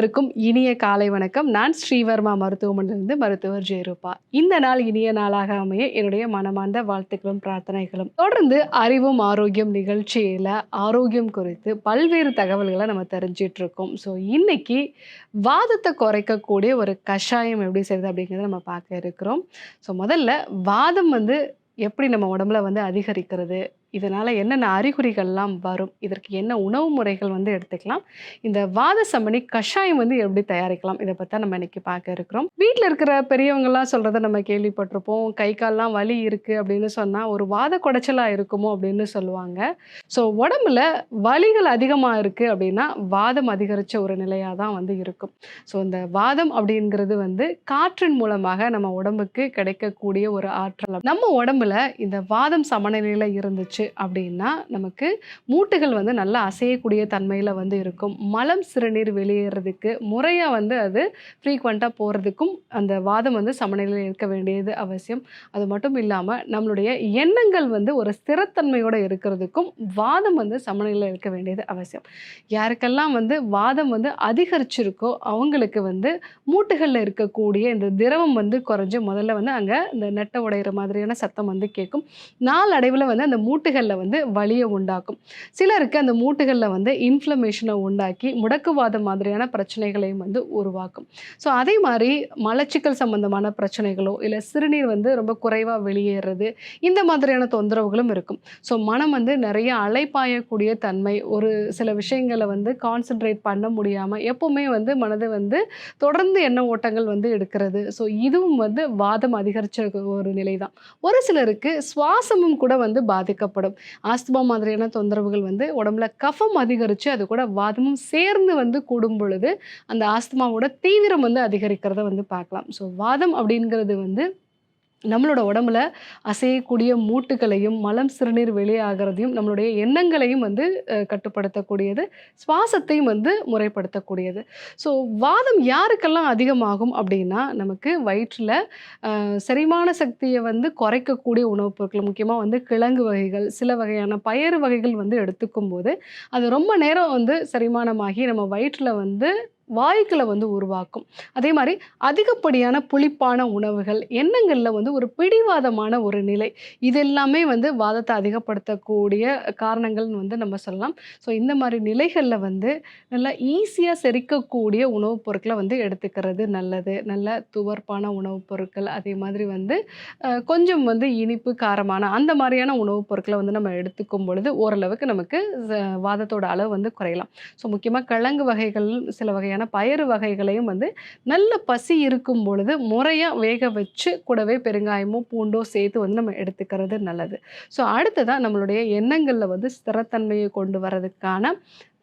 அனைவருக்கும் இனிய காலை வணக்கம். நான் ஸ்ரீவர்மா மருத்துவமனையிலிருந்து மருத்துவர் ஜெயரூபா. இந்த நாள் இனிய நாளாக அமைய என்னுடைய மனமார்ந்த வாழ்த்துக்களும் பிரார்த்தனைகளும். தொடர்ந்து அறிவும் ஆரோக்கியம் நிகழ்ச்சியில் ஆரோக்கியம் குறித்து பல்வேறு தகவல்களை நம்ம தெரிஞ்சிட்டு இருக்கோம் ஸோ இன்னைக்கு வாதத்தை குறைக்கக்கூடிய ஒரு கஷாயம் எப்படி செய்யுது அப்படிங்கிறத நம்ம பார்க்க இருக்கிறோம். ஸோ முதல்ல வாதம் வந்து எப்படி நம்ம உடம்புல வந்து அதிகரிக்கிறது? இதனால் என்னென்ன அறிகுறிகள்லாம் வரும்? இதற்கு என்ன உணவு முறைகள் வந்து எடுத்துக்கலாம்? இந்த வாத சமனி கஷாயம் வந்து எப்படி தயாரிக்கலாம்? இதை பற்றி நம்ம இன்னைக்கு பார்க்க இருக்கிறோம். வீட்டில் இருக்கிற பெரியவங்கள்லாம் சொல்கிறத நம்ம கேள்விப்பட்டிருப்போம். கை கால்லாம் வலி இருக்குது அப்படின்னு சொன்னால் ஒரு வாத குடைச்சலாக இருக்குமோ அப்படின்னு சொல்லுவாங்க. ஸோ உடம்புல வலிகள் அதிகமாக இருக்குது அப்படின்னா வாதம் அதிகரித்த ஒரு நிலையாக தான் வந்து இருக்கும். ஸோ இந்த வாதம் அப்படிங்கிறது வந்து காற்றின் மூலமாக நம்ம உடம்புக்கு கிடைக்கக்கூடிய ஒரு ஆற்றல். நம்ம உடம்புல இந்த வாதம் சமநிலையில் இருந்துச்சு அப்படின்னா நமக்கு மூட்டுகள் வந்து நல்லா அசையக்கூடிய தன்மையில் வந்து இருக்கும். மலம் சிறுநீர் வெளியேறதுக்கு முறையாக வந்து அது ஃப்ரீக்வெண்ட்டாக போகிறதுக்கும் அந்த வாதம் வந்து சமநிலையில் இருக்க வேண்டியது அவசியம். அது மட்டும் இல்லாமல் நம்மளுடைய எண்ணங்கள் வந்து ஒரு ஸ்திரத்தன்மையோடு இருக்கிறதுக்கும் வாதம் வந்து சமநிலையில் இருக்க வேண்டியது அவசியம். யாருக்கெல்லாம் வந்து வாதம் வந்து அதிகரிச்சிருக்கோ அவங்களுக்கு வந்து மூட்டுகளில் இருக்கக்கூடிய இந்த திரவம் வந்து குறைஞ்சு முதல்ல வந்து அங்கே இந்த நெட்டை உடையிற மாதிரியான சத்தம் வந்து கேட்கும். நாளடைவில் வந்து அந்த மூட்டு மூட்டுகளில் வந்து வலியை உண்டாக்கும். சிலருக்கு அந்த மூட்டுகளில் வந்து இன்ஃப்ளமேஷனை உண்டாக்கி முடக்குவாதம் மாதிரியான பிரச்சனைகளையும் வந்து உருவாக்கும். ஸோ அதே மாதிரி மலச்சிக்கல் சம்பந்தமான பிரச்சனைகளோ இல்லை சிறுநீர் வந்து ரொம்ப குறைவாக வெளியேறது இந்த மாதிரியான தொந்தரவுகளும் இருக்கும். ஸோ மனம் வந்து நிறைய அலைப்பாயக்கூடிய தன்மை ஒரு சில விஷயங்களை வந்து கான்சென்ட்ரேட் பண்ண முடியாமல் எப்போவுமே வந்து மனது வந்து தொடர்ந்து எண்ண ஓட்டங்கள் வந்து எடுக்கிறது. ஸோ இதுவும் வந்து வாதம் அதிகரிச்ச ஒரு நிலை தான் ஒரு சிலருக்கு சுவாசமும் கூட வந்து பாதிக்கப்படும். ஆஸ்துமா மாதிரியான தொந்தரவுகள் வந்து உடம்புல கஃபம் அதிகரித்து அது கூட வாதமும் சேர்ந்து வந்து கூடும் பொழுது அந்த ஆஸ்துமாவோட தீவிரம் வந்து அதிகரிக்கிறத வந்து பார்க்கலாம். ஸோ வாதம் அப்படிங்கிறது வந்து நம்மளோட உடம்புல அசையக்கூடிய மூட்டுகளையும் மலம் சிறுநீர் வெளியாகிறதையும் நம்மளுடைய எண்ணங்களையும் வந்து கட்டுப்படுத்தக்கூடியது சுவாசத்தையும் வந்து முறைப்படுத்தக்கூடியது. ஸோ வாதம் யாருக்கெல்லாம் அதிகமாகும் அப்படின்னா நமக்கு வயிற்றில் செரிமான சக்தியை வந்து குறைக்கக்கூடிய உணவுப் பொருட்கள் முக்கியமாக வந்து கிழங்கு வகைகள் சில வகையான பயறு வகைகள் வந்து எடுத்துக்கும் போது அது ரொம்ப நேரம் வந்து செரிமானமாகி நம்ம வயிற்றில் வந்து வாயுக்களை வந்து உருவாக்கும். அதே மாதிரி அதிகப்படியான புளிப்பான உணவுகள் எண்ணங்களில் வந்து ஒரு பிடிவாதமான ஒரு நிலை. இது எல்லாமே வந்து வாதத்தை அதிகப்படுத்தக்கூடிய காரணங்கள்னு வந்து நம்ம சொல்லலாம். ஸோ இந்த மாதிரி நிலைகளில் வந்து நல்லா ஈஸியாக செரிக்கக்கூடிய உணவுப் பொருட்களை வந்து எடுத்துக்கிறது நல்லது. நல்ல துவர்ப்பான உணவுப் பொருட்கள் அதே மாதிரி வந்து கொஞ்சம் வந்து இனிப்பு காரமான அந்த மாதிரியான உணவுப் பொருட்களை வந்து நம்ம எடுத்துக்கும் பொழுது ஓரளவுக்கு நமக்கு வாதத்தோட அளவு வந்து குறையலாம். ஸோ முக்கியமாக கிழங்கு வகைகள் சில வகையான பயறு வகைகளையும் வந்து நல்ல பசி இருக்கும் பொழுது முறையாக வேக வச்சு கூடவே பெருங்காயமோ பூண்டோ சேர்த்து வந்து நம்ம எடுத்துக்கிறது நல்லது. ஸோ அடுத்ததாக நம்மளுடைய எண்ணங்களில் வந்து ஸ்திரத்தன்மையை கொண்டு வரதுக்கான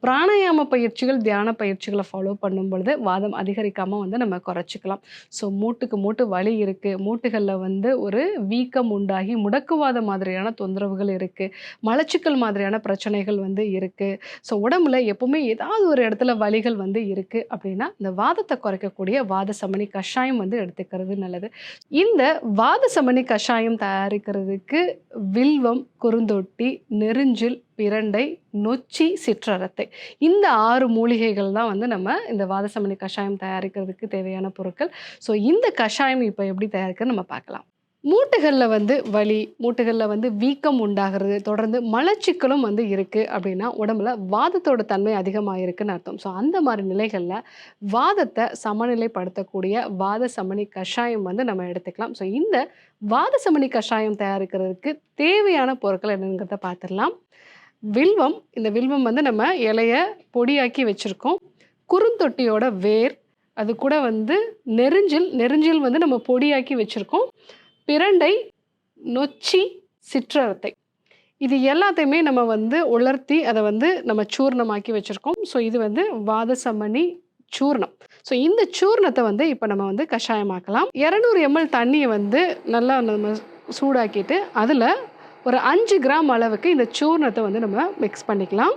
பிராணாயாம பயிற்சிகள் தியான பயிற்சிகளை ஃபாலோ பண்ணும் பொழுது வாதம் அதிகரிக்காமல் வந்து நம்ம குறைச்சிக்கலாம். ஸோ மூட்டுக்கு மூட்டு வலி இருக்குது மூட்டுகளில் வந்து ஒரு வீக்கம் உண்டாகி முடக்குவாத மாதிரியான தொந்தரவுகள் இருக்குது மலச்சிக்கல் மாதிரியான பிரச்சனைகள் வந்து இருக்குது ஸோ உடம்புல எப்போவுமே ஏதாவது ஒரு இடத்துல வலிகள் வந்து இருக்குது அப்படின்னா இந்த வாதத்தை குறைக்கக்கூடிய வாத சமணி கஷாயம் வந்து எடுத்துக்கிறது நல்லது. இந்த வாத சமணி கஷாயம் தயாரிக்கிறதுக்கு வில்வம் குறுந்தொட்டி நெருஞ்சில் பிரண்டை நொச்சி சிற்றரத்தை இந்த ஆறு மூலிகைகள் தான் வந்து நம்ம இந்த வாதசமணி கஷாயம் தயாரிக்கிறதுக்கு தேவையான பொருட்கள். ஸோ இந்த கஷாயம் இப்போ எப்படி தயாரிக்கிறது நம்ம பார்க்கலாம். மூட்டுகளில் வந்து வலி மூட்டுகளில் வந்து வீக்கம் உண்டாகிறது தொடர்ந்து மலச்சிக்கலும் வந்து இருக்குது அப்படின்னா உடம்புல வாதத்தோட தன்மை அதிகமாக இருக்குன்னு அர்த்தம். ஸோ அந்த மாதிரி நிலைகளில் வாதத்தை சமநிலைப்படுத்தக்கூடிய வாத சமணி கஷாயம் வந்து நம்ம எடுத்துக்கலாம். ஸோ இந்த வாத சமணி கஷாயம் தயாரிக்கிறதுக்கு தேவையான பொருட்கள் என்னங்கிறத பார்த்துடலாம். வில்வம் இந்த வில்வம் வந்து நம்ம இலைய பொடியாக்கி வச்சுருக்கோம். குறுந்தொட்டியோட வேர் அது கூட வந்து நெருஞ்சில் நெருஞ்சில் வந்து நம்ம பொடியாக்கி வச்சுருக்கோம். பிரண்டை நொச்சி சிற்றரத்தை. இது எல்லாத்தையுமே நம்ம வந்து உலர்த்தி அதை வந்து நம்ம சூர்ணமாக்கி வச்சுருக்கோம். ஸோ இது வந்து வாத சம்மணி சூர்ணம். ஸோ இந்த சூர்ணத்தை வந்து இப்போ நம்ம வந்து கஷாயமாக்கலாம். இரநூறு எம்எல் தண்ணியை வந்து நல்லா நம்ம சூடாக்கிட்டு அதில் ஒரு அஞ்சு கிராம் அளவுக்கு இந்த சூர்ணத்தை வந்து நம்ம மிக்ஸ் பண்ணிக்கலாம்.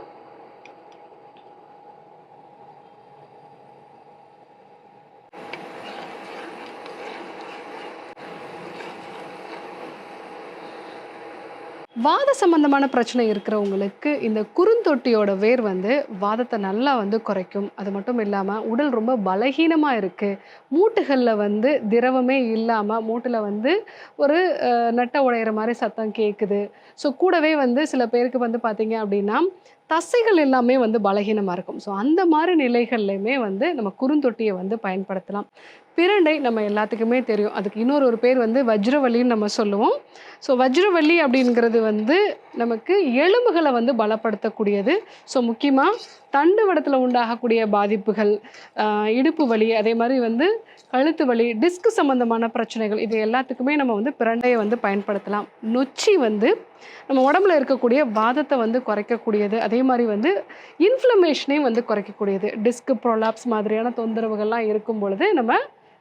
வாத சம்பந்தமான பிரச்சனை இருக்கிறவங்களுக்கு இந்த குறுந்தொட்டியோட வேர் வந்து வாதத்தை நல்லா வந்து குறைக்கும். அது மட்டும் இல்லாமல் உடல் ரொம்ப பலகீனமாக இருக்குது மூட்டுகளில் வந்து திரவமே இல்லாமல் மூட்டில் வந்து ஒரு நட்டை உடையிற மாதிரி சத்தம் கேட்குது ஸோ கூடவே வந்து சில பேருக்கு வந்து பார்த்தீங்க அப்படின்னா தசைகள் எல்லாமே வந்து பலகீனமாக இருக்கும். ஸோ அந்த மாதிரி நிலைகள்லையுமே வந்து நம்ம குறுந்தொட்டியை வந்து பயன்படுத்தலாம். பிரண்டை நம்ம எல்லாத்துக்குமே தெரியும். அதுக்கு இன்னொரு ஒரு பேர் வந்து வஜ்ரவல்லின்னு நம்ம சொல்லுவோம். ஸோ வஜ்ரவல்லி அப்படிங்கிறது வந்து நமக்கு எலும்புகளை வந்து பலப்படுத்தக்கூடியது. ஸோ முக்கியமாக தண்டு வடத்தில் உண்டாகக்கூடிய பாதிப்புகள் இடுப்பு வலி அதே மாதிரி வந்து கழுத்து வலி டிஸ்க் சம்மந்தமான பிரச்சனைகள் இது எல்லாத்துக்குமே நம்ம வந்து பிரண்டையை வந்து பயன்படுத்தலாம். நொச்சி வந்து நம்ம உடம்புல இருக்கக்கூடிய வாதத்தை வந்து குறைக்கக்கூடியது. அதே மாதிரி வந்து இன்ஃப்ளமேஷனையும் வந்து குறைக்கக்கூடியது. டிஸ்க் ப்ரொலாப்ஸ் மாதிரியான தொந்தரவுகள்லாம் இருக்கும் பொழுது நம்ம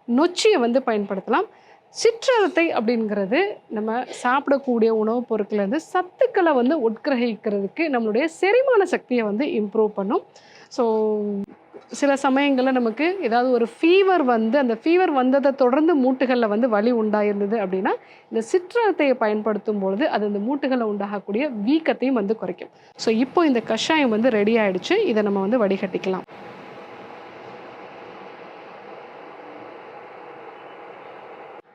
நொச்சியை வந்து பயன்படுத்தலாம். சிற்றத்தை அப்படிங்கிறது நம்ம சாப்பிடக்கூடிய உணவுப் பொருட்கள்லேருந்து சத்துக்களை வந்து உட்கிரகிக்கிறதுக்கு நம்மளுடைய செரிமான சக்தியை வந்து இம்ப்ரூவ் பண்ணும். ஸோ சில சமயங்களில் நமக்கு ஏதாவது ஒரு ஃபீவர் வந்து அந்த ஃபீவர் வந்ததை தொடர்ந்து மூட்டுகளில் வந்து வலி உண்டாயிருந்தது அப்படின்னா இந்த சிற்றத்தை பயன்படுத்தும் பொழுது அது அந்த மூட்டுகளில் உண்டாகக்கூடிய வீக்கத்தையும் வந்து குறைக்கும். ஸோ இப்போ இந்த கஷாயம் வந்து ரெடி ஆயிடுச்சு. இதை நம்ம வந்து வடிகட்டிக்கலாம்.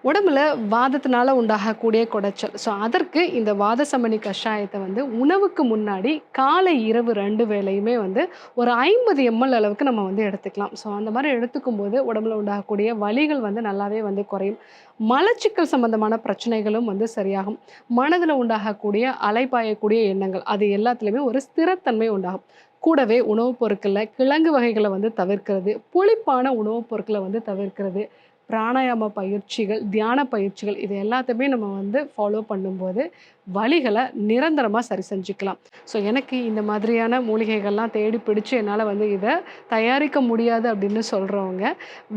உடம்புல வாதத்தினால உண்டாகக்கூடிய குடைச்சல். ஸோ அதற்கு இந்த வாத சமணி கஷாயத்தை வந்து உணவுக்கு முன்னாடி காலை இரவு ரெண்டு வேளையுமே வந்து ஒரு ஐம்பது எம்எல் அளவுக்கு நம்ம வந்து எடுத்துக்கலாம். ஸோ அந்த மாதிரி எடுத்துக்கும் போது உடம்புல உண்டாகக்கூடிய வலிகள் வந்து நல்லாவே வந்து குறையும். மலச்சிக்கல் சம்பந்தமான பிரச்சனைகளும் வந்து சரியாகும். மனதில் உண்டாகக்கூடிய அலைப்பாயக்கூடிய எண்ணங்கள் அது எல்லாத்துலேயுமே ஒரு ஸ்திரத்தன்மை உண்டாகும். கூடவே உணவுப் பொருட்களில் கிழங்கு வகைகளை வந்து தவிர்க்கிறது புளிப்பான உணவுப் பொருட்களை வந்து தவிர்க்கிறது பிராணாயாம பயிற்சிகள் தியான பயிற்சிகள் இது எல்லாத்தையுமே நம்ம வந்து ஃபாலோ பண்ணும்போது வழிகளை நிரந்தரமாக சரி செஞ்சுக்கலாம். ஸோ எனக்கு இந்த மாதிரியான மூலிகைகள்லாம் தேடி பிடிச்சி என்னால் வந்து இதை தயாரிக்க முடியாது அப்படின்னு சொல்கிறவங்க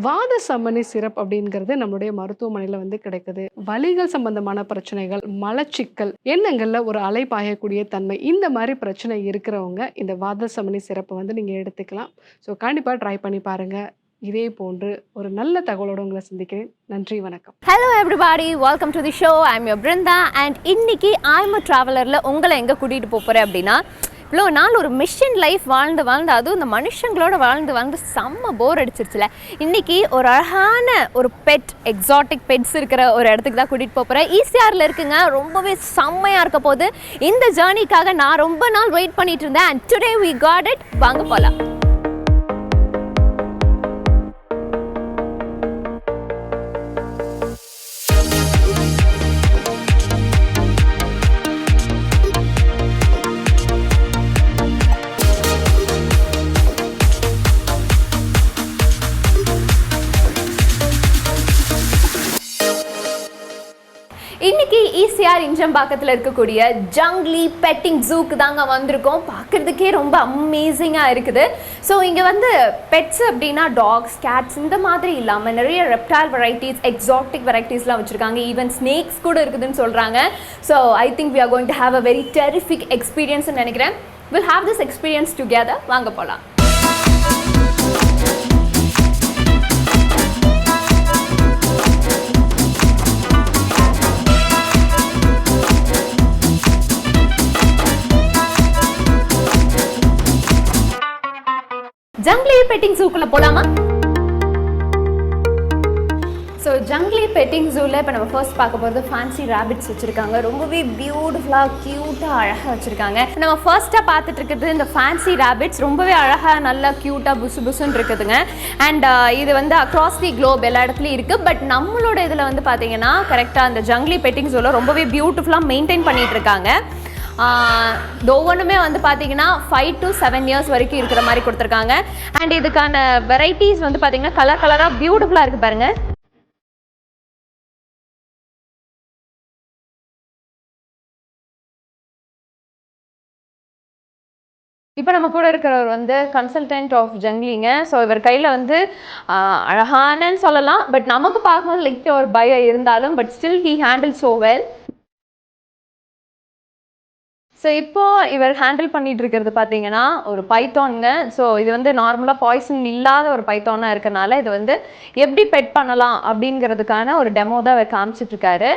வாத சமனி சிரப் அப்படிங்கிறது நம்மளுடைய மருத்துவமனையில் வந்து கிடைக்குது. வலிகள் சம்பந்தமான பிரச்சனைகள் மலச்சிக்கல் எண்ணங்களில் ஒரு அலை பாயக்கூடிய தன்மை இந்த மாதிரி பிரச்சனை இருக்கிறவங்க இந்த வாத சமனி சிறப்பை வந்து நீங்கள் எடுத்துக்கலாம். ஸோ கண்டிப்பாக ட்ரை பண்ணி பாருங்கள் இதே போன்று ஒரு நல்ல தகவலோடு உங்களை சந்திக்கிறேன். நன்றி வணக்கம். Hello everybody welcome to the show I'm your Brinda and இன்னைக்கு ஐம் அ ட்ராவலரில் உங்களை எங்கே கூட்டிகிட்டு போகிறேன் அப்படின்னா இவ்வளோ நாள் ஒரு மிஷின் லைஃப் வாழ்ந்து வாழ்ந்து அதுவும் இந்த மனுஷங்களோட வாழ்ந்து வாழ்ந்து செம்ம போர் அடிச்சிருச்சுல. இன்னைக்கு ஒரு அழகான ஒரு பெட் எக்ஸாட்டிக் பெட்ஸ் இருக்கிற ஒரு இடத்துக்கு தான் கூட்டிகிட்டு போக போகிறேன் ஈசிஆரில் இருக்குங்க. ரொம்பவே செம்மையாக இருக்க போது இந்த ஜேர்னிக்காக நான் ரொம்ப நாள் வெயிட் பண்ணிட்டு இருந்தேன் and today we got it வாங்க போகலாம் ஈசிஆர் இருக்கக்கூடிய ஜங்லி பெட்டிங் ஜூக்கு தாங்க வந்திருக்கோம். பார்க்குறதுக்கே ரொம்ப அமேசிங்காக இருக்குது. ஸோ இங்கே வந்து பெட்ஸ் அப்படின்னா டாக்ஸ் கேட்ஸ் இந்த மாதிரி இல்லாமல் நிறைய ரெப்டைல் வெரைட்டிஸ் எக்ஸாட்டிக் வெரைட்டிஸ்லாம் வச்சுருக்காங்க. ஈவன் ஸ்னேக்ஸ் கூட இருக்குதுன்னு சொல்கிறாங்க so I think we are going to have a very terrific எக்ஸ்பீரியன்ஸ்னு நினைக்கிறேன். Will have this experience together வாங்க போகலாம் ஜங்லி பெட்டிங் ஜூக்குள்ள போலாமா? ஸோ ஜங்லி பெட்டிங் ஜூவில் இப்போ நம்ம ஃபர்ஸ்ட் பார்க்க போகிறது ஃபேன்சி ரேபிட்ஸ் வச்சுருக்காங்க. ரொம்பவே பியூட்டிஃபுல்லாக க்யூட்டாக அழகாக வச்சுருக்காங்க. நம்ம ஃபர்ஸ்ட்டாக பார்த்துட்டு இருக்கிறது இந்த ஃபேன்சி ரேபிட்ஸ் ரொம்பவே அழகாக நல்லா க்யூட்டாக புசு புசுன்னு இருக்குதுங்க. அண்ட் இது வந்து அக்ராஸ் தி க்ளோப் எல்லா இடத்துலையும் இருக்குது பட் நம்மளோட இதில் வந்து பார்த்தீங்கன்னா கரெக்டாக அந்த ஜங்லி பெட்டிங் ஜூவில் ரொம்பவே பியூட்டிஃபுல்லாக மெயின்டைன் பண்ணிகிட்டு இருக்காங்க. ஒவ்வொன்றுமே வந்து பார்த்தீங்கன்னா ஃபைவ் டு செவன் இயர்ஸ் வரைக்கும் இருக்கிற மாதிரி கொடுத்துருக்காங்க. அண்ட் இதுக்கான வெரைட்டிஸ் வந்து பார்த்தீங்கன்னா கலர் கலராக பியூட்டிஃபுல்லாக இருக்குது பாருங்கள் இப்போ நம்ம கூட இருக்கிறவர் வந்து கன்சல்டன்ட் ஆஃப் ஜங்லிங்க ஸோ இவர் கையில் வந்து அழகானன்னு சொல்லலாம். பட் நமக்கு பார்க்கும்போது லைக் ஒரு பயம் இருந்தாலும் but still he handle so well so இப்போது இவர் ஹேண்டில் பண்ணிட்டு இருக்கிறது பார்த்தீங்கன்னா ஒரு பைத்தானுங்க. ஸோ இது வந்து நார்மலாக பாய்சன் இல்லாத ஒரு பைத்தானாக இருக்கனால இது வந்து எப்படி பெட் பண்ணலாம் அப்படிங்கிறதுக்கான ஒரு டெமோ தான் அவர் காமிச்சிட்ருக்காரு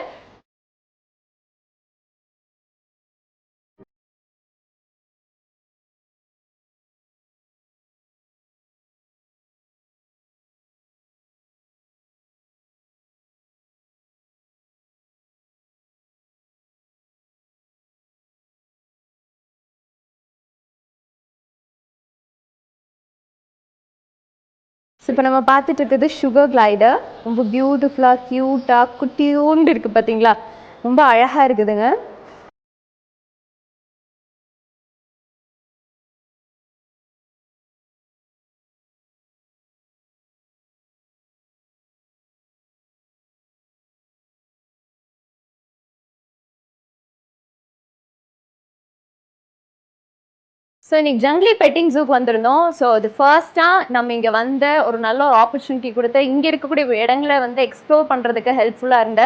ஸோ இப்போ நம்ம பார்த்துட்டு இருக்கிறது சுகர் கிளைடர் ரொம்ப பியூட்டிஃபுல்லாக க்யூட்டாக குட்டியோண்டு இருக்குது பார்த்தீங்களா ரொம்ப அழகாக இருக்குதுங்க. ஸோ இன்னைக்கு ஜங்லி பெட்டிங் ஜூக்கு வந்திருந்தோம். ஸோ அது ஃபர்ஸ்ட்டாக நம்ம இங்கே வந்த ஒரு நல்ல ஒரு ஆப்பர்ச்சுனிட்டி கொடுத்து இங்கே இருக்கக்கூடிய இடங்களை வந்து எக்ஸ்ப்ளோர் பண்ணுறதுக்கு ஹெல்ப்ஃபுல்லாக இருந்த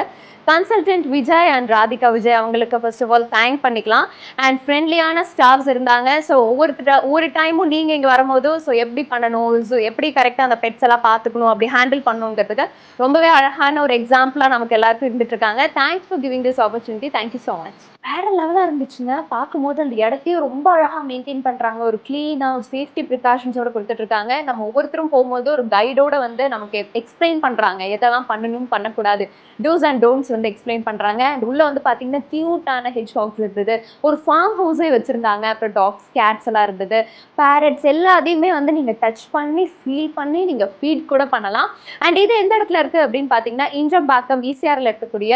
கன்சல்டன்ட் விஜய் அண்ட் ராதிகா விஜய் அவங்களுக்கு ஃபர்ஸ்ட் ஆஃப் ஆல் தேங்க் பண்ணிக்கலாம். அண்ட் ஃப்ரெண்ட்லியான ஸ்டாஃப்ஸ் இருந்தாங்க. ஸோ ஒவ்வொருத்தர ஒவ்வொரு டைமும் நீங்கள் இங்கே வரும்போது ஸோ எப்படி பண்ணணும்? ஸோ எப்படி கரெக்டாக அந்த பெட்ஸ் எல்லாம் பார்த்துக்கணும்? அப்படி ஹேண்டில் பண்ணணுங்கிறதுக்கு ரொம்பவே அழகான ஒரு எக்ஸாம்பிளாக நமக்கு எல்லாருக்கும் இருந்துட்டு இருக்காங்க. Thanks for giving this opportunity thank you so much வேற லெவலாக இருந்துச்சுங்க. பார்க்கும்போது அந்த இடத்தையும் ரொம்ப அழகாக மெயின்டைன் பண்ணுறாங்க ஒரு க்ளீனாக சேஃப்டி ப்ரிகாஷன்ஸோட கொடுத்துட்டு இருக்காங்க. நம்ம ஒவ்வொருத்தரும் போகும்போது ஒரு கைடோட வந்து நமக்கு எக்ஸ்பிளைன் பண்ணுறாங்க எதெல்லாம் பண்ணணும் பண்ணக்கூடாது. டூஸ் அண்ட் டோன்ட்ஸ் வந்து எக்ஸ்பிளைன் பண்ணுறாங்க அண்ட் உள்ளே வந்து பார்த்தீங்கன்னா க்யூட்டான ஹெச் ஹாக்ஸ் இருந்தது. ஒரு ஃபார்ம் ஹவுஸே வச்சுருந்தாங்க. அப்புறம் டாக்ஸ் கேட்ஸ் எல்லாம் இருந்தது. பேரட்ஸ் எல்லாத்தையுமே வந்து நீங்கள் டச் பண்ணி ஃபீல் பண்ணி நீங்கள் ஃபீட் கூட பண்ணலாம். அண்ட் இது எந்த இடத்துல இருக்குது அப்படின்னு பார்த்தீங்கன்னா இஞ்சம்பாக்கம் விசிஆரில் இருக்கக்கூடிய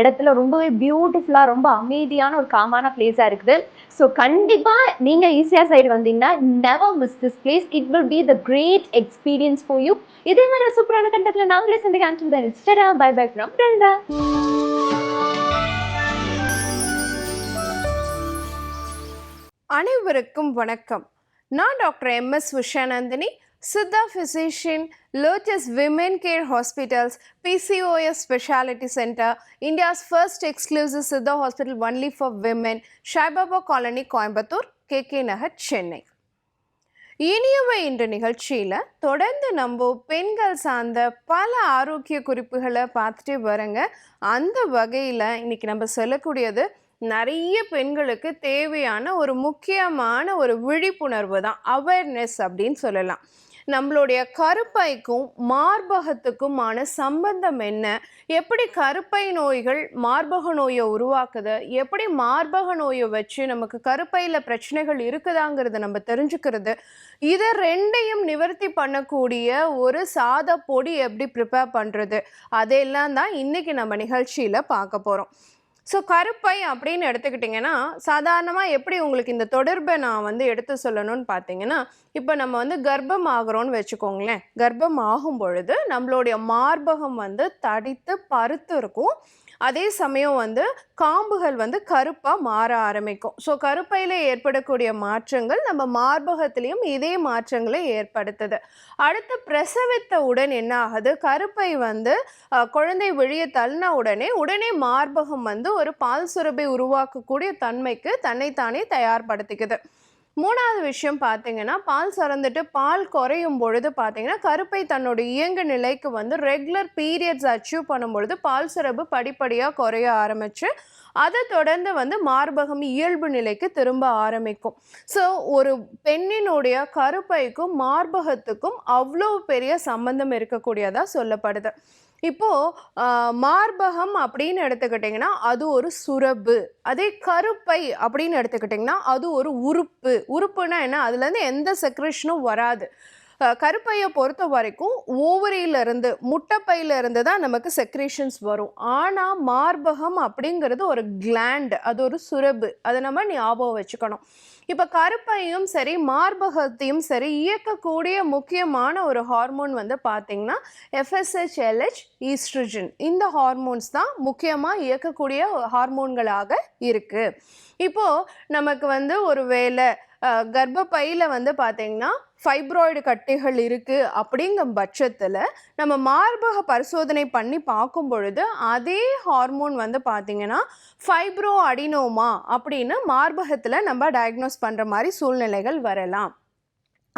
இடத்துல ரொம்பவே பியூட்டிஃபுல்லாக ரொம்ப அமைதியான ஒரு காமான பிளேஸாக இருக்குது. ஸோ கண்டிப்பாக நீங்கள் ஈஸியாக சைடு வந்தீங்கன்னா never miss this place it will be the great experience for you இதே மாதிரி சூப்பரான கண்டத்தில் நாங்களே சந்திக்க பை பை ஃப்ரம் அனைவருக்கும் வணக்கம். நான் doctor M S Siddha physician Lotus Women Care Hospitals PCOS speciality centre India's first exclusive Siddha hospital only for women Saibaba colony Coimbatore K K Nagar Chennai இனியவை என்ற நிகழ்ச்சியில் தொடர்ந்து நம்ம பெண்கள் சார்ந்த பல ஆரோக்கிய குறிப்புகளை பார்த்துட்டே வரங்க. அந்த வகையில் இன்றைக்கி நம்ம சொல்லக்கூடியது நிறைய பெண்களுக்கு தேவையான ஒரு முக்கியமான ஒரு விழிப்புணர்வு தான் அவேர்னஸ் அப்படின்னு சொல்லலாம். நம்மளுடைய கருப்பைக்கும் மார்பகத்துக்குமான சம்பந்தம் என்ன? எப்படி கருப்பை நோய்கள் மார்பக நோயை உருவாக்குது? எப்படி மார்பக நோயை வச்சு நமக்கு கருப்பையில் பிரச்சனைகள் இருக்குதாங்கிறத நம்ம தெரிஞ்சுக்கிறது. இதை ரெண்டையும் நிவர்த்தி பண்ணக்கூடிய ஒரு சாத பொடி எப்படி ப்ரிப்பேர் பண்ணுறது அதெல்லாம் தான் இன்றைக்கி நம்ம நிகழ்ச்சியில் பார்க்க போகிறோம் ஸோ கருப்பை அப்படின்னு எடுத்துக்கிட்டிங்கன்னா சாதாரணமாக எப்படி உங்களுக்கு இந்த தொடர்பை நான் வந்து எடுத்து சொல்லணும்னு பார்த்தீங்கன்னா இப்போ நம்ம வந்து கர்ப்பம் ஆகிறோன்னு வச்சுக்கோங்களேன். கர்ப்பம் ஆகும் பொழுது நம்மளுடைய மார்பகம் வந்து தடித்து பருத்து இருக்கும். அதே சமயம் வந்து காம்புகள் வந்து கருப்பாக மாற ஆரம்பிக்கும். ஸோ கருப்பையில் ஏற்படக்கூடிய மாற்றங்கள் நம்ம மார்பகத்திலையும் இதே மாற்றங்களை ஏற்படுத்துது. அடுத்து பிரசவித்த உடன் என்ன ஆகுது? கருப்பை வந்து குழந்தை வெளியே தள்ளின உடனே உடனே மார்பகம் வந்து ஒரு பால் சுரப்பை உருவாக்கக்கூடிய தன்மைக்கு தன்னைத்தானே தயார்படுத்திக்குது. மூணாவது விஷயம் பார்த்தீங்கன்னா பால் சுரந்துட்டு பால் குறையும் பொழுது பார்த்தீங்கன்னா கருப்பை தன்னோட இயங்கு நிலைக்கு வந்து ரெகுலர் பீரியட்ஸ் அச்சீவ் பண்ணும் பொழுது பால் சுரப்பு படிப்படியாக குறைய ஆரம்பிச்சு அதை தொடர்ந்து வந்து மார்பகம் இயல்பு நிலைக்கு திரும்ப ஆரம்பிக்கும். ஸோ ஒரு பெண்ணினுடைய கருப்பைக்கும் மார்பகத்துக்கும் அவ்வளோ பெரிய சம்பந்தம் இருக்கக்கூடியதாக சொல்லப்படுது. இப்போது மார்பகம் அப்படின்னு எடுத்துக்கிட்டிங்கன்னா அது ஒரு சுரப்பு. அதே கருப்பை அப்படின்னு எடுத்துக்கிட்டிங்கன்னா அது ஒரு உறுப்பு. உறுப்புனா என்ன? அதுலேருந்து எந்த செக்ரேஷனும் வராது. கருப்பையை பொறுத்த வரைக்கும் ஓவரியிலிருந்து முட்டைப்பையிலிருந்து தான் நமக்கு செக்ரேஷன்ஸ் வரும். ஆனால் மார்பகம் அப்படிங்கிறது ஒரு கிளாண்ட் அது ஒரு சுரபு. அதை நம்ம ஞாபகம் வச்சுக்கணும். இப்போ கருப்பையும் சரி மார்பகத்தையும் சரி இயக்கக்கூடிய முக்கியமான ஒரு ஹார்மோன் வந்து பார்த்திங்கன்னா எஃப்எஸ்ஹெச்எல்ஹெச் ஈஸ்ட்ரஜன் இந்த ஹார்மோன்ஸ் தான் முக்கியமாக இயக்கக்கூடிய ஹார்மோன்களாக இருக்குது இப்போது நமக்கு வந்து ஒரு வேலை கர்ப்பப்பையில் வந்து பார்த்திங்கன்னா ஃபைப்ராய்டு கட்டிகள் இருக்குது அப்படிங்கும் பட்சத்தில் நம்ம மார்பக பரிசோதனை பண்ணி பார்க்கும் பொழுது அதே ஹார்மோன் வந்து பார்த்திங்கன்னா ஃபைப்ரோ அடினோமா அப்படின்னு மார்பகத்தில் நம்ம டயக்னோஸ் பண்ணுற மாதிரி சூழ்நிலைகள் வரலாம்.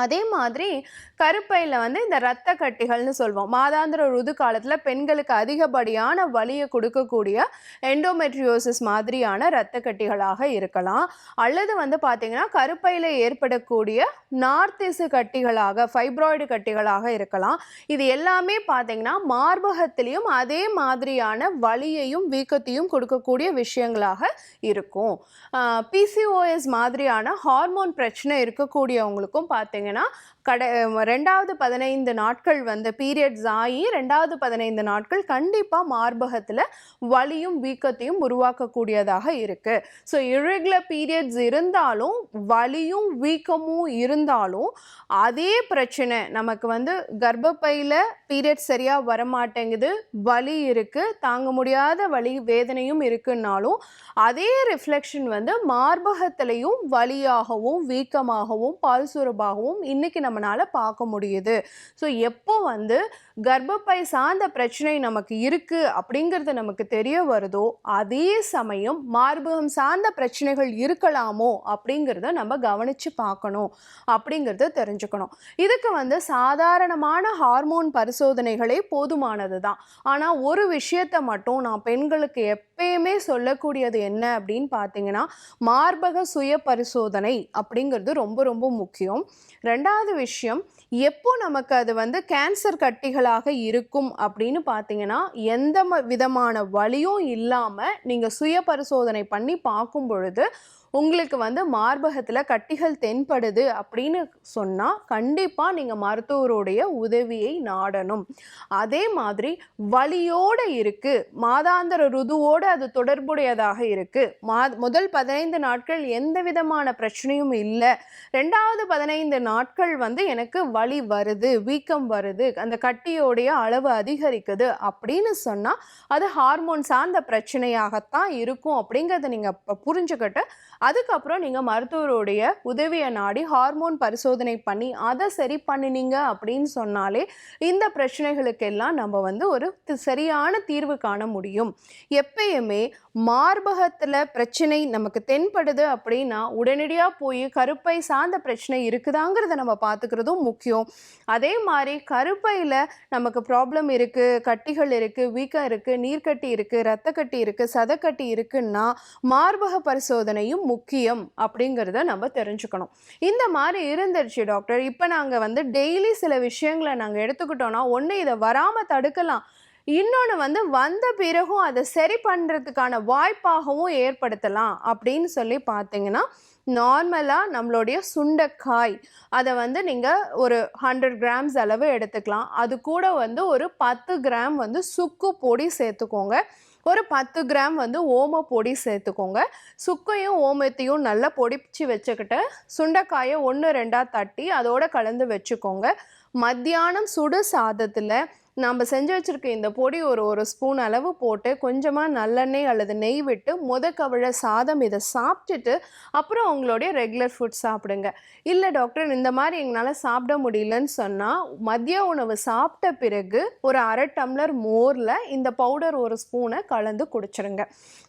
அதே மாதிரி கருப்பையில் வந்து இந்த இரத்த கட்டிகள்னு சொல்வோம். மாதாந்திர ருது காலத்தில் பெண்களுக்கு அதிகப்படியான வலியை கொடுக்கக்கூடிய எண்டோமெட்ரியோசிஸ் மாதிரியான இரத்த கட்டிகளாக இருக்கலாம். அல்லது வந்து பார்த்திங்கன்னா கருப்பையில் ஏற்படக்கூடிய நார்த்திசு கட்டிகளாக ஃபைப்ராய்டு கட்டிகளாக இருக்கலாம். இது எல்லாமே பார்த்தீங்கன்னா மார்பகத்திலையும் அதே மாதிரியான வலியையும் வீக்கத்தையும் கொடுக்கக்கூடிய விஷயங்களாக இருக்கும். பிசிஓஎஸ் மாதிரியான ஹார்மோன் பிரச்சனை இருக்கக்கூடியவங்களுக்கும் பார்த்திங்கன்னா பார்த்தீங்கன்னா கடை ரெண்டாவது பதினைந்து நாட்கள் வந்து பீரியட்ஸ் ஆகி ரெண்டாவது பதினைந்து நாட்கள் கண்டிப்பாக மார்பகத்தில் வலியும் வீக்கத்தையும் உருவாக்கக்கூடியதாக இருக்குது ஸோ இரெகுலர் பீரியட்ஸ் இருந்தாலும் வலியும் வீக்கமும் இருந்தாலும் அதே பிரச்சனை நமக்கு வந்து கர்ப்பப்பையில் பீரியட் சரியாக வரமாட்டேங்குது வலி இருக்குது தாங்க முடியாத வலி வேதனையும் இருக்குன்னாலும் அதே ரிஃப்ளெக்ஷன் வந்து மார்பகத்திலையும் வலியாகவும் வீக்கமாகவும் பால் சுரப்பாகவும் இன்னைக்கு நம்மளால் பார்க்க முடியுது. ஸோ எப்போ வந்து கர்ப்பப்பை சார்ந்த பிரச்சனை நமக்கு இருக்கு அப்படிங்கிறது நமக்கு தெரிய வருதோ அதே சமயம் மார்பகம் சார்ந்த பிரச்சனைகள் இருக்கலாமோ அப்படிங்கிறத நம்ம கவனிச்சு பார்க்கணும் அப்படிங்கிறத தெரிஞ்சுக்கணும். இதுக்கு வந்து சாதாரணமான ஹார்மோன் பரிசோதனைகளே போதுமானது தான். ஆனால் ஒரு விஷயத்தை மட்டும் நான் பெண்களுக்கு எப்பயுமே சொல்லக்கூடியது என்ன அப்படின்னு பார்த்தீங்கன்னா மார்பக சுய பரிசோதனை அப்படிங்கிறது ரொம்ப ரொம்ப முக்கியம். ரெண்டாவது விஷயம் எப்போ நமக்கு அது வந்து கேன்சர் கட்டிகளாக இருக்கும் அப்படின்னு பார்த்தீங்கன்னா எந்த விதமான வலியும் இல்லாமல் நீங்கள் சுய பரிசோதனை பண்ணி பார்க்கும் பொழுது உங்களுக்கு வந்து மார்பகத்தில் கட்டிகள் தென்படுது அப்படின்னு சொன்னால் கண்டிப்பாக நீங்கள் மருத்துவருடைய உதவியை நாடணும். அதே மாதிரி வலியோடு இருக்குது மாதாந்திர ருதுவோடு அது தொடர்புடையதாக இருக்குது மா முதல் பதினைந்து நாட்கள் எந்த விதமான பிரச்சனையும் இல்லை. ரெண்டாவது பதினைந்து நாட்கள் வந்து எனக்கு வலி வருது வீக்கம் வருது அந்த கட்டியோடைய அளவு அதிகரிக்குது அப்படின்னு சொன்னால் அது ஹார்மோன் சார்ந்த பிரச்சனையாகத்தான் இருக்கும் அப்படிங்கிறத நீங்கள் புரிஞ்சுக்கிட்டு அதுக்கப்புறம் நீங்கள் மருத்துவருடைய உதவியை நாடி ஹார்மோன் பரிசோதனை பண்ணி அதை சரி பண்ணினீங்க அப்படின்னு சொன்னாலே இந்த பிரச்சனைகளுக்கெல்லாம் நம்ம வந்து ஒரு சரியான தீர்வு காண முடியும். எப்பயுமே மார்பகத்தில் பிரச்சனை நமக்கு தென்படுது அப்படின்னா உடனடியாக போய் கருப்பை சார்ந்த பிரச்சனை இருக்குதாங்கிறத நம்ம பார்த்துக்கிறதும் முக்கியம். அதே மாதிரி கருப்பையில் நமக்கு ப்ராப்ளம் இருக்குது கட்டிகள் இருக்குது வீக்கம் இருக்குது நீர்க்கட்டி இருக்குது ரத்தக்கட்டி இருக்குது சதக்கட்டி இருக்குன்னா மார்பக பரிசோதனையும் முக்கியம் அப்படிங்கிறத நம்ம தெரிஞ்சுக்கணும். இந்த மாதிரி இருந்துருச்சு டாக்டர் இப்போ நாங்கள் வந்து டெய்லி சில விஷயங்களை நாங்கள் எடுத்துக்கிட்டோம்னா ஒன்று இதை வராமல் தடுக்கலாம் இன்னொன்று வந்து வந்த பிறகும் அதை சரி பண்ணுறதுக்கான வாய்ப்பாகவும் ஏற்படுத்தலாம் அப்படின்னு சொல்லி பார்த்தீங்கன்னா நார்மலாக நம்மளுடைய சுண்டைக்காய் அதை வந்து நீங்கள் ஒரு ஹண்ட்ரட் கிராம்ஸ் அளவு எடுத்துக்கலாம். அது கூட வந்து ஒரு பத்து கிராம் வந்து சுக்கு பொடி சேர்த்துக்கோங்க. ஒரு பத்து கிராம் வந்து ஓம பொடி சேர்த்துக்கோங்க. சுக்கையும் ஓமத்தையும் நல்லா பொடிச்சு வச்சுக்கிட்டு சுண்டைக்காயை ஒன்று ரெண்டாக தட்டி அதோட கலந்து வச்சுக்கோங்க. மத்தியானம் சுடு சாதத்தில் நம்ம செஞ்சு வச்சுருக்க இந்த பொடி ஒரு ஒரு ஸ்பூன் அளவு போட்டு கொஞ்சமாக நல்லெண்ணெய் அல்லது நெய் விட்டு முத கவிழ சாதம் இதை சாப்பிட்டுட்டு அப்புறம் உங்களுடைய ரெகுலர் ஃபுட் சாப்பிடுங்க. இல்லை டாக்டர் இந்த மாதிரி எங்களால் சாப்பிட முடியலன்னு சொன்னால் மதிய உணவு சாப்பிட்ட பிறகு ஒரு அரை டம்ளர் மோரில் இந்த பவுடர் ஒரு ஸ்பூனை கலந்து குடிச்சிருங்க.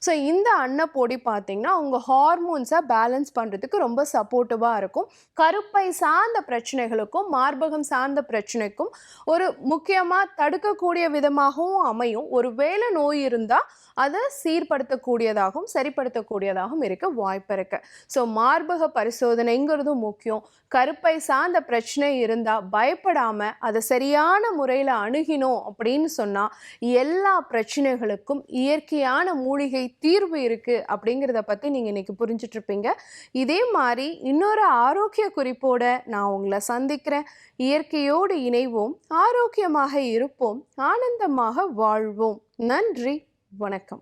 ஸோ இந்த அன்ன பொடி பார்த்தீங்கன்னா உங்கள் ஹார்மோன்ஸை பேலன்ஸ் பண்ணுறதுக்கு ரொம்ப சப்போர்ட்டிவாக இருக்கும். கருப்பை சார்ந்த பிரச்சனைகளுக்கும் மார்பகம் சார்ந்த பிரச்சனைக்கும் ஒரு முக்கியமாக தடுக்கக்கூடிய விதமாகவும் அமையும். ஒரு வேலை நோய் இருந்தால் அதை சீர்படுத்தக்கூடியதாகவும் சரிப்படுத்தக்கூடியதாகவும் இருக்க வாய்ப்பு இருக்கு. ஸோ மார்பக பரிசோதனைங்கிறதும் முக்கியம். கருப்பை சார்ந்த பிரச்சனை இருந்தால் பயப்படாமல் அதை சரியான முறையில் அணுகினோம் அப்படின்னு சொன்னால் எல்லா பிரச்சனைகளுக்கும் இயற்கையான மூலிகை தீர்வு இருக்குது அப்படிங்கிறத பற்றி நீங்கள் இன்னைக்கு புரிஞ்சிட்ருப்பீங்க இதே மாதிரி இன்னொரு ஆரோக்கிய குறிப்போடு நான் உங்களை சந்திக்கிறேன். இயற்கையோடு இணைவோம். ஆரோக்கியமாக இருப்போம். ஆனந்தமாக வாழ்வோம். நன்றி. வணக்கம்.